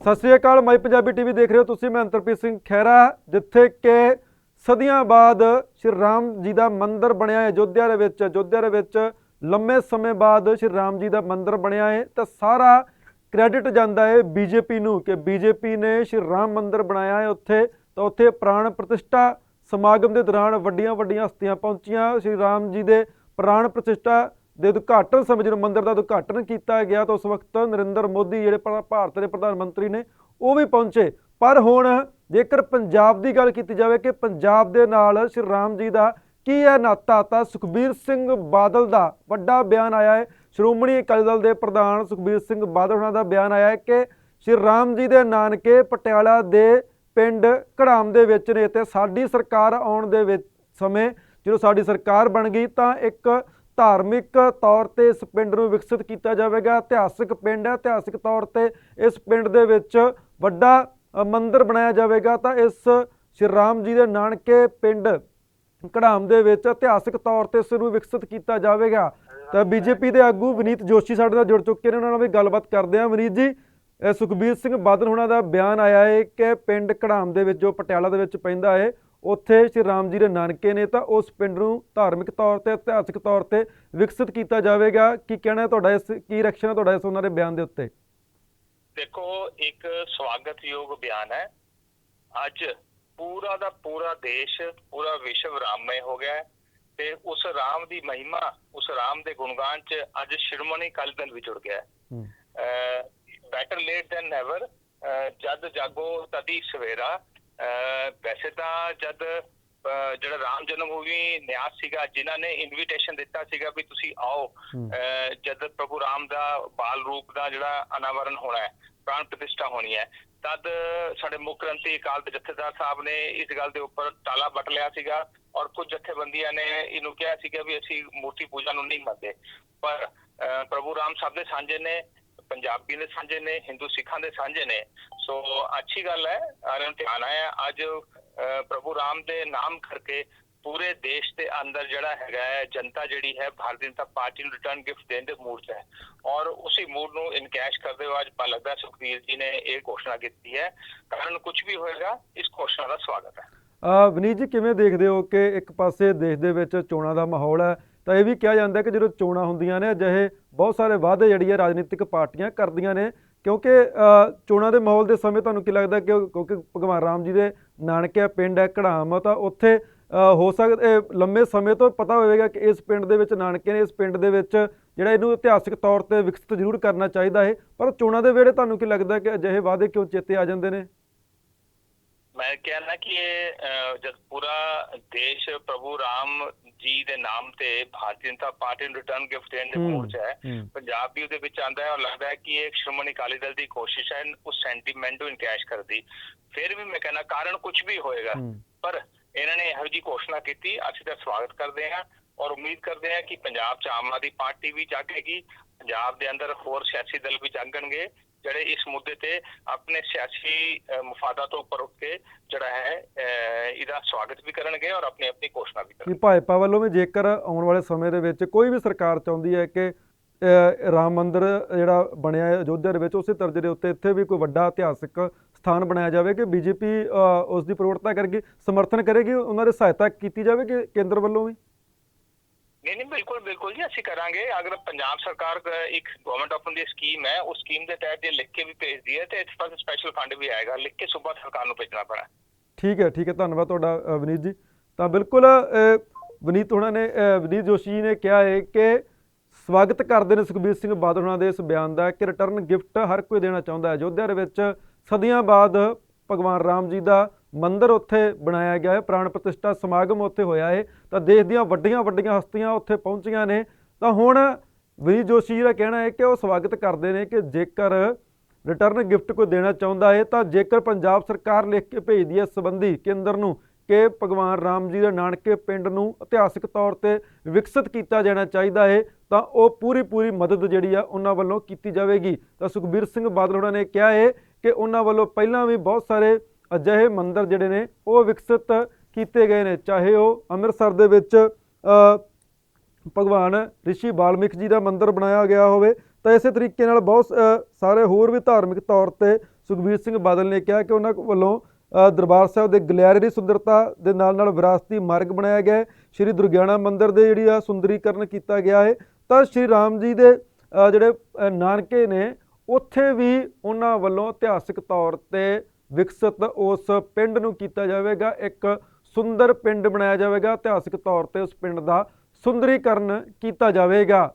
ਸਤਿ ਸ੍ਰੀ ਅਕਾਲ, ਮਾਈ Punjabi TV ਦੇਖ ਰਹੇ ਹੋ ਤੁਸੀਂ, ਮੈਂ ਅੰਤਰਪ੍ਰੀਤ ਸਿੰਘ ਖਹਿਰਾ, ਜਿੱਥੇ ਕਿ ਸਦੀਆਂ ਬਾਅਦ ਸ਼੍ਰੀ ਰਾਮ ਜੀ ਦਾ ਮੰਦਿਰ ਬਣਿਆ ਹੈ, ਅਯੋਧਿਆ ਦੇ ਵਿੱਚ, ਅਯੋਧਿਆ ਦੇ ਵਿੱਚ ਲੰਮੇ ਸਮੇਂ ਬਾਅਦ ਸ਼੍ਰੀ ਰਾਮ ਜੀ ਦਾ ਮੰਦਿਰ ਬਣਿਆ ਹੈ, ਤਾਂ ਸਾਰਾ ਕ੍ਰੈਡਿਟ ਜਾਂਦਾ ਹੈ ਬੀਜੇਪੀ ਨੂੰ ਕਿ ਬੀਜੇਪੀ ਨੇ ਸ਼੍ਰੀ ਰਾਮ ਮੰਦਿਰ ਬਣਾਇਆ ਹੈ ਉੱਥੇ, ਤਾਂ ਉੱਥੇ ਪ੍ਰਾਣ ਪ੍ਰਤਿਸ਼ਠਾ ਸਮਾਗਮ ਦੇ ਦੌਰਾਨ ਵੱਡੀਆਂ ਵੱਡੀਆਂ ਹਸਤੀਆਂ ਪਹੁੰਚੀਆਂ, ਸ਼੍ਰੀ ਰਾਮ ਜੀ ਦੇ ਪ੍ਰਾਣ ਪ੍ਰਤਿਸ਼ਠਾ ਦੇ ਉਦਘਾਟਨ ਸਮੇਂ ਜਦੋਂ ਮੰਦਿਰ ਦਾ ਉਦਘਾਟਨ ਕੀਤਾ ਗਿਆ ਤਾਂ ਉਸ ਵਕਤ ਨਰਿੰਦਰ ਮੋਦੀ ਜਿਹੜੇ ਭਾ- ਭਾਰਤ ਦੇ ਪ੍ਰਧਾਨ ਮੰਤਰੀ ਨੇ, ਉਹ ਵੀ ਪਹੁੰਚੇ। ਪਰ ਹੁਣ ਜੇਕਰ ਪੰਜਾਬ ਦੀ ਗੱਲ ਕੀਤੀ ਜਾਵੇ ਕਿ ਪੰਜਾਬ ਦੇ ਨਾਲ ਸ਼੍ਰੀ ਰਾਮ ਜੀ ਦਾ ਕੀ ਹੈ ਨਾਤਾ, ਤਾਂ ਸੁਖਬੀਰ ਸਿੰਘ ਬਾਦਲ ਦਾ ਵੱਡਾ ਬਿਆਨ ਆਇਆ ਹੈ। ਸ਼੍ਰੋਮਣੀ ਅਕਾਲੀ ਦਲ ਦੇ ਪ੍ਰਧਾਨ ਸੁਖਬੀਰ ਸਿੰਘ ਬਾਦਲ ਉਹਨਾਂ ਦਾ ਬਿਆਨ ਆਇਆ ਹੈ ਕਿ ਸ਼੍ਰੀ ਰਾਮ ਜੀ ਦੇ ਨਾਨਕੇ ਪਟਿਆਲਾ ਦੇ ਪਿੰਡ ਘੜਾਮ ਦੇ ਵਿੱਚ ਨੇ ਤੇ ਸਾਡੀ ਸਰਕਾਰ ਆਉਣ ਦੇ ਵਿੱਚ ਸਮੇਂ ਜਦੋਂ ਸਾਡੀ ਸਰਕਾਰ ਬਣ ਗਈ ਤਾਂ ਇੱਕ ਧਾਰਮਿਕ ਤੌਰ ਤੇ ਇਸ ਪਿੰਡ ਨੂੰ ਵਿਕਸਿਤ ਕੀਤਾ ਜਾਵੇਗਾ। ਇਤਿਹਾਸਿਕ ਪਿੰਡ ਹੈ। ਇਤਿਹਾਸਿਕ ਤੌਰ ਤੇ ਇਸ ਪਿੰਡ ਦੇ ਵਿੱਚ ਵੱਡਾ ਅ, ਮੰਦਿਰ ਬਣਾਇਆ ਜਾਵੇਗਾ। ਤਾਂ ਇਸ ਸ਼੍ਰੀ ਰਾਮ ਜੀ ਦੇ ਨਾਨਕੇ ਪਿੰਡ ਕੜਾਮ ਦੇ ਵਿੱਚ ਇਤਿਹਾਸਿਕ ਤੌਰ ਤੇ ਇਸ ਨੂੰ ਵਿਕਸਿਤ ਕੀਤਾ ਜਾਵੇਗਾ। ਤਾਂ ਬੀਜੇਪੀ ਦੇ ਆਗੂ ਵਿਨੀਤ ਜੋਸ਼ੀ ਸਾਡੇ ਨਾਲ ਜੁੜ ਚੁੱਕੇ ਨੇ। ਉਹਨਾਂ ਨਾਲ ਵੀ ਗੱਲਬਾਤ ਕਰਦੇ ਹਾਂ। ਵਿਨੀਤ ਜੀ ਸੁਖਬੀਰ ਸਿੰਘ ਬਾਦਲ ਹੁਣਾਂ ਦਾ ਬਿਆਨ ਆਇਆ ਹੈ ਕਿ ਪਿੰਡ ਕੜਾਮ ਦੇ ਵਿੱਚ ਜੋ ਪਟਿਆਲਾ ਦੇ ਵਿੱਚ ਪੈਂਦਾ ਹੈ ਉੱਥੇ ਸ਼੍ਰੀ ਰਾਮ ਜੀ ਦੇ ਨਾਨਕੇ ਨੇ ਤਾਂ ਉਸ ਪਿੰਡ ਨੂੰ ਧਾਰਮਿਕ ਤੌਰ ਤੇ ਇਤਿਹਾਸਕ ਤੌਰ ਤੇ ਵਿਕਸਿਤ ਕੀਤਾ ਜਾਵੇਗਾ। ਕੀ ਕਹਿਣਾ ਹੈ ਤੁਹਾਡਾ ਇਸ ਕੀ ਰਿਐਕਸ਼ਨ ਹੈ ਤੁਹਾਡਾ ਇਸ ਉਹਨਾਂ ਦੇ ਬਿਆਨ ਦੇ ਉੱਤੇ? ਦੇਖੋ ਇੱਕ ਸਵਾਗਤਯੋਗ ਬਿਆਨ ਹੈ। ਅੱਜ ਪੂਰਾ ਦਾ ਪੂਰਾ ਦੇਸ਼ ਪੂਰਾ ਵਿਸ਼ਵ ਰਾਮਮय ਹੋ ਗਿਆ ਤੇ ਉਸ ਰਾਮ ਦੀ ਮਹਿਮਾ ਉਸ ਰਾਮ ਦੇ ਗੁਣਗਾਨ ਚ ਅੱਜ ਸ਼੍ਰੋਮਣੀ ਅਕਾਲੀ ਦਲ ਵੀ ਜੁੜ ਗਿਆ ਬੈਟਰ ਲੇਟ ਦੈਨ ਨੈਵਰ ਜਦ ਜਾਗੋ ਤਦੀ ਸਵੇਰਾ ਵੈਸੇ ਤਾਂ ਜਦ ਜਿਹੜਾ ਰਾਮ ਜਨਮ ਭੂਮੀ ਨਿਆਸ ਸੀਗਾ ਜਿਨ੍ਹਾਂ ਨੇ ਇਨਵੀਟੇਸ਼ਨ ਦਿੱਤਾ ਸੀਗਾ ਵੀ ਤੁਸੀਂ ਆਓ ਜਦ ਪ੍ਰਭੂ ਰਾਮ ਦਾ ਬਾਲ ਰੂਪ ਦਾ ਜਿਹੜਾ ਅਨਾਵਰਨ ਹੋਣਾ ਹੈ ਪ੍ਰਾਣ ਪ੍ਰਤਿਸ਼ਠਾ ਹੋਣੀ ਹੈ ਤਦ ਸਾਡੇ ਮੁੱਖ ਗ੍ਰੰਥੀ ਅਕਾਲ ਦੇ ਜਥੇਦਾਰ ਸਾਹਿਬ ਨੇ ਇਸ ਗੱਲ ਦੇ ਉੱਪਰ ਤਾਲਾ ਵੱਟ ਲਿਆ ਸੀਗਾ ਔਰ ਕੁਝ ਜਥੇਬੰਦੀਆਂ ਨੇ ਇਹਨੂੰ ਕਿਹਾ ਸੀਗਾ ਵੀ ਅਸੀਂ ਮੂਰਤੀ ਪੂਜਾ ਨੂੰ ਨਹੀਂ ਮੰਨਦੇ। ਪਰ ਪ੍ਰਭੂ ਰਾਮ ਸਭ ਦੇ ਸਾਂਝੇ ਨੇ ਪੰਜਾਬੀ ਦੇ ਸਾਂਝੇ ਨੇ ਹਿੰਦੂ ਸਿੱਖਾਂ ਦੇ ਸਾਂਝੇ ਨੇ। ਸੋ ਅੱਛੀ ਗੱਲ ਹੈ ਸਾਰਿਆਂ ਧਿਆਨ ਆਇਆ। ਅੱਜ ਪ੍ਰਭੂ ਰਾਮ ਦੇ ਨਾਮ ਕਰਕੇ ਪੂਰੇ ਦੇਸ਼ ਦੇ ਅੰਦਰ ਜਿਹੜਾ ਹੈਗਾ ਹੈ ਜਨਤਾ ਜਿਹੜੀ ਹੈ ਭਾਰਤੀ ਜਨਤਾ ਪਾਰਟੀ ਨੂੰ ਰਿਟਰਨ ਗਿਫਟ ਦੇਣ ਦੇ ਮੂਡ 'ਚ ਹੈ। ਔਰ ਉਸੇ ਮੂਡ ਨੂੰ ਇਨਕੈਸ਼ ਕਰਦੇ ਹੋਏ ਅੱਜ ਲੱਗਦਾ ਸੁਖਬੀਰ ਜੀ ਨੇ ਇਹ ਘੋਸ਼ਣਾ ਕੀਤੀ ਹੈ। ਕਾਰਨ ਕੁਝ ਵੀ ਹੋਏਗਾ ਇਸ ਘੋਸ਼ਣਾ ਦਾ ਸਵਾਗਤ ਹੈ। ਅ, ਵਿਨੀਤ ਜੀ ਕਿਵੇਂ ਦੇਖਦੇ ਹੋ ਕਿ ਇੱਕ ਪਾਸੇ ਦੇਸ਼ ਦੇ ਵਿੱਚ ਚੋਣਾਂ ਦਾ ਮਾਹੌਲ ਹੈ ਤਾਂ ਇਹ ਵੀ ਕਿਹਾ ਜਾਂਦਾ ਕਿ ਜਦੋਂ ਚੋਣਾਂ ਹੁੰਦੀਆਂ ਨੇ, ਅਜਿਹੇ ਬਹੁਤ ਸਾਰੇ ਵਾਅਦੇ ਜਿਹੜੀ ਹੈ ਰਾਜਨੀਤਿਕ ਪਾਰਟੀਆਂ ਕਰਦੀਆਂ ਨੇ। ਕਿਉਂਕਿ ਚੋਣਾਂ ਦੇ ਮਾਹੌਲ ਦੇ ਸਮੇਂ ਤੁਹਾਨੂੰ ਕੀ ਲੱਗਦਾ ਕਿ ਕਿਉਂਕਿ ਭਗਵਾਨ ਰਾਮ ਜੀ ਦੇ ਨਾਨਕੇ ਪਿੰਡ ਹੈ ਕੜਾਮ ਤਾਂ ਉੱਥੇ ਹੋ ਸਕਦਾ ਲੰਮੇ ਸਮੇਂ ਤੋਂ ਪਤਾ ਹੋਵੇਗਾ ਕਿ ਇਸ ਪਿੰਡ ਦੇ ਵਿੱਚ ਨਾਨਕੇ ਨੇ, ਇਸ ਪਿੰਡ ਦੇ ਵਿੱਚ ਜਿਹੜਾ ਇਹਨੂੰ ਇਤਿਹਾਸਿਕ ਤੌਰ ਤੇ ਵਿਕਸਿਤ ਜ਼ਰੂਰ ਕਰਨਾ ਚਾਹੀਦਾ ਹੈ। ਪਰ ਚੋਣਾਂ ਦੇ ਵੇਲੇ ਤੁਹਾਨੂੰ ਕੀ ਲੱਗਦਾ ਕਿ ਅਜਿਹੇ ਵਾਅਦੇ ਕਿਉਂ ਚੇਤੇ ਆ ਜਾਂਦੇ ਨੇ? ਮੈਂ ਕਹਿਣਾ ਕਿ ਇਹ ਜਦ ਪੂਰਾ ਦੇਸ਼ ਪ੍ਰਭੂ ਰਾਮ ਜੀ ਦੇ ਨਾਮ ਤੇ ਭਾਰਤੀ ਜਨਤਾ ਪਾਰਟੀ ਨੂੰ ਰਿਟਰਨ ਗਿਫਟ ਦੇਣ ਦੇ ਮੂਡ ਹੈ। ਪੰਜਾਬ ਵੀ ਉਹਦੇ ਵਿੱਚ ਆਂਦਾ ਹੈ ਔਰ ਲੱਗਦਾ ਹੈ ਕਿ ਇਹ ਸ਼੍ਰੋਮਣੀ ਅਕਾਲੀ ਦਲ ਦੀ ਕੋਸ਼ਿਸ਼ ਹੈ ਉਸ ਸੈਂਟੀਮੈਂਟ ਨੂੰ ਇਨਕੈਸ਼ ਕਰਦੀ ਫਿਰ ਵੀ ਮੈਂ ਕਹਿੰਦਾ ਕਾਰਨ ਕੁਝ ਵੀ ਹੋਏਗਾ। ਪਰ ਇਹਨਾਂ ਨੇ ਇਹੋ ਜੀ ਘੋਸ਼ਣਾ ਕੀਤੀ ਅਸੀਂ ਤਾਂ ਸਵਾਗਤ ਕਰਦੇ ਹਾਂ ਔਰ ਉਮੀਦ ਕਰਦੇ ਹਾਂ ਕਿ ਪੰਜਾਬ 'ਚ ਆਮ ਆਦਮੀ ਪਾਰਟੀ ਵੀ ਜਾਗੇਗੀ ਪੰਜਾਬ ਦੇ ਅੰਦਰ ਹੋਰ ਸਿਆਸੀ ਦਲ ਵੀ ਜਾਗਣਗੇ ਜਿਹੜੇ ਇਸ ਮੁੱਦੇ ਤੇ ਆਪਣੇ ਸਿਆਸੀ ਮਫਾਦਾਂ ਤੋਂ ਉੱਪਰ ਉੱਠ ਕੇ ਜਿਹੜਾ ਹੈ ਇਹਦਾ ਸਵਾਗਤ ਵੀ ਕਰਨਗੇ ਔਰ ਆਪਣੀ ਆਪਣੀ ਘੋਸ਼ਣਾ ਵੀ ਕਰਨਗੇ। ਭਾਜਪਾ ਵੱਲੋਂ ਵੀ ਜੇਕਰ ਆਉਣ ਵਾਲੇ ਸਮੇਂ ਦੇ ਵਿੱਚ ਕੋਈ ਵੀ ਸਰਕਾਰ ਚਾਹੁੰਦੀ ਹੈ ਕਿ ਰਾਮ ਮੰਦਿਰ ਜਿਹੜਾ ਬਣਿਆ ਹੈ ਅਯੋਧਿਆ ਦੇ ਵਿੱਚ ਉਸੇ ਤਰਜ਼ ਦੇ ਉੱਤੇ ਇੱਥੇ ਵੀ ਕੋਈ ਵੱਡਾ ਇਤਿਹਾਸਿਕ ਸਥਾਨ ਬਣਾਇਆ ਜਾਵੇ ਕਿ ਬੀਜੇਪੀ ਉਸ ਦੀ ਪ੍ਰਵਰਤਾ ਕਰੇਗੀ ਸਮਰਥਨ ਕਰੇਗੀ ਉਹਨਾਂ ਦੀ ਸਹਾਇਤਾ ਕੀਤੀ ਜਾਵੇ ਕਿ ਕੇਂਦਰ ਵੱਲੋਂ ਵੀ? ਨਹੀਂ ਨਹੀਂ, ਬਿਲਕੁਲ ਬਿਲਕੁਲ ਜੀ, ਅਸੀਂ ਕਰਾਂਗੇ। ਅਗਰ ਪੰਜਾਬ ਸਰਕਾਰ ਇੱਕ ਗਵਰਨਮੈਂਟ ਆਫ ਇੰਡੀਆ ਸਕੀਮ ਹੈ, ਉਸ ਸਕੀਮ ਦੇ ਤਹਿਤ ਇਹ ਲਿਖ ਕੇ ਵੀ ਭੇਜਦੀ ਹੈ ਤੇ ਇਸ ਪਾਸੇ ਸਪੈਸ਼ਲ ਫੰਡ ਵੀ ਆਏਗਾ। ਲਿਖ ਕੇ ਸੂਬਾ ਸਰਕਾਰ ਨੂੰ ਭੇਜਣਾ ਪੈਣਾ। ਠੀਕ ਹੈ ਠੀਕ ਹੈ। ਧੰਨਵਾਦ ਤੁਹਾਡਾ ਵਿਨੀਤ ਜੀ। ਤਾਂ ਬਿਲਕੁਲ ਵਿਨੀਤ ਹੋਣਾ ਨੇ ਵਿਨੀਤ ਜੋਸ਼ੀ ਜੀ ਨੇ ਕਿਹਾ ਹੈ ਕਿ ਸਵਾਗਤ ਕਰਦੇ ਨੇ ਸੁਖਬੀਰ ਸਿੰਘ ਬਾਦਲ ਹੋਣਾ ਦੇ ਇਸ ਬਿਆਨ ਦਾ ਕਿ ਰਿਟਰਨ ਗਿਫਟ ਹਰ ਕੋਈ ਦੇਣਾ ਚਾਹੁੰਦਾ ਹੈ। ਅਯੋਧਿਆ ਦੇ ਵਿੱਚ ਸਦੀਆਂ ਬਾਅਦ ਭਗਵਾਨ ਰਾਮ ਜੀ ਦਾ ਮੰਦਿਰ ਉੱਥੇ ਬਣਾਇਆ ਗਿਆ ਹੈ, ਪ੍ਰਾਣ ਪ੍ਰਤਿਸ਼ਠਾ ਸਮਾਗਮ ਉੱਥੇ ਹੋਇਆ ਹੈ। ਤਾਂ ਦੇਸ਼ ਦੀਆਂ ਵੱਡੀਆਂ ਵੱਡੀਆਂ ਹਸਤੀਆਂ ਉੱਥੇ ਪਹੁੰਚੀਆਂ ਨੇ। ਤਾਂ ਹੁਣ ਵਿਨੀਤ ਜੋਸ਼ੀ ਜੀ ਦਾ ਕਹਿਣਾ ਹੈ ਕਿ ਉਹ ਸਵਾਗਤ ਕਰਦੇ ਨੇ ਕਿ ਜੇਕਰ ਰਿਟਰਨ ਗਿਫਟ ਕੋਈ ਦੇਣਾ ਚਾਹੁੰਦਾ ਹੈ, ਤਾਂ ਜੇਕਰ ਪੰਜਾਬ ਸਰਕਾਰ ਲਿਖ ਕੇ ਭੇਜਦੀ ਹੈ ਸੰਬੰਧੀ ਕੇਂਦਰ ਨੂੰ ਕਿ ਭਗਵਾਨ ਰਾਮ ਜੀ ਦੇ ਨਾਨਕੇ ਪਿੰਡ ਨੂੰ ਇਤਿਹਾਸਿਕ ਤੌਰ ਤੇ ਵਿਕਸਿਤ ਕੀਤਾ ਜਾਣਾ ਚਾਹੀਦਾ ਹੈ, ਤਾਂ ਉਹ ਪੂਰੀ ਪੂਰੀ ਮਦਦ ਜਿਹੜੀ ਆ ਉਹਨਾਂ ਵੱਲੋਂ ਕੀਤੀ ਜਾਵੇਗੀ। ਤਾਂ ਸੁਖਬੀਰ ਸਿੰਘ ਬਾਦਲ ਉਹਨਾਂ ਨੇ ਕਿਹਾ ਹੈ ਕਿ ਉਹਨਾਂ ਵੱਲੋਂ ਪਹਿਲਾਂ ਵੀ ਬਹੁਤ ਸਾਰੇ ਅਜਿਹੇ ਮੰਦਿਰ ਜਿਹੜੇ ਨੇ ਉਹ ਵਿਕਸਿਤ ਕੀਤੇ ਗਏ ਨੇ। ਚਾਹੇ ਉਹ ਅੰਮ੍ਰਿਤਸਰ ਦੇ ਵਿੱਚ ਭਗਵਾਨ ਰਿਸ਼ੀ ਬਾਲਮਿਕ ਜੀ ਦਾ ਮੰਦਿਰ ਬਣਾਇਆ ਗਿਆ ਹੋਵੇ ਤਾਂ ਇਸੇ ਤਰੀਕੇ ਨਾਲ ਬਹੁਤ ਅ, ਸਾਰੇ ਹੋਰ ਵੀ ਧਾਰਮਿਕ ਤੌਰ ਤੇ ਸੁਖਬੀਰ ਸਿੰਘ ਬਾਦਲ ਨੇ ਕਿਹਾ ਕਿ ਉਹਨਾਂ ਵੱਲੋਂ ਦਰਬਾਰ ਸਾਹਿਬ ਦੇ ਗਲਿਆਰੇ ਦੀ ਸੁੰਦਰਤਾ ਦੇ ਨਾਲ ਨਾਲ ਵਿਰਾਸਤੀ ਮਾਰਗ ਬਣਾਇਆ ਗਿਆ ਹੈ। ਸ਼੍ਰੀ ਦੁਰਗਿਆਣਾ ਮੰਦਿਰ ਦੇ ਜਿਹੜੀ ਆ ਸੁੰਦਰੀਕਰਨ ਕੀਤਾ ਗਿਆ ਹੈ। ਤਾਂ ਸ਼੍ਰੀ ਰਾਮ ਜੀ ਦੇ ਜਿਹੜੇ ਨਾਨਕੇ ਨੇ ਉੱਥੇ ਵੀ ਉਹਨਾਂ ਵੱਲੋਂ ਇਤਿਹਾਸਿਕ ਤੌਰ ਤੇ ਵਿਕਸਿਤ ਉਸ ਪਿੰਡ ਨੂੰ ਕੀਤਾ ਜਾਵੇਗਾ। ਇੱਕ ਸੁੰਦਰ ਪਿੰਡ ਬਣਾਇਆ ਜਾਵੇਗਾ। ਇਤਿਹਾਸਿਕ ਤੌਰ ਤੇ ਉਸ ਪਿੰਡ ਦਾ ਸੁੰਦਰੀਕਰਨ ਕੀਤਾ ਜਾਵੇਗਾ।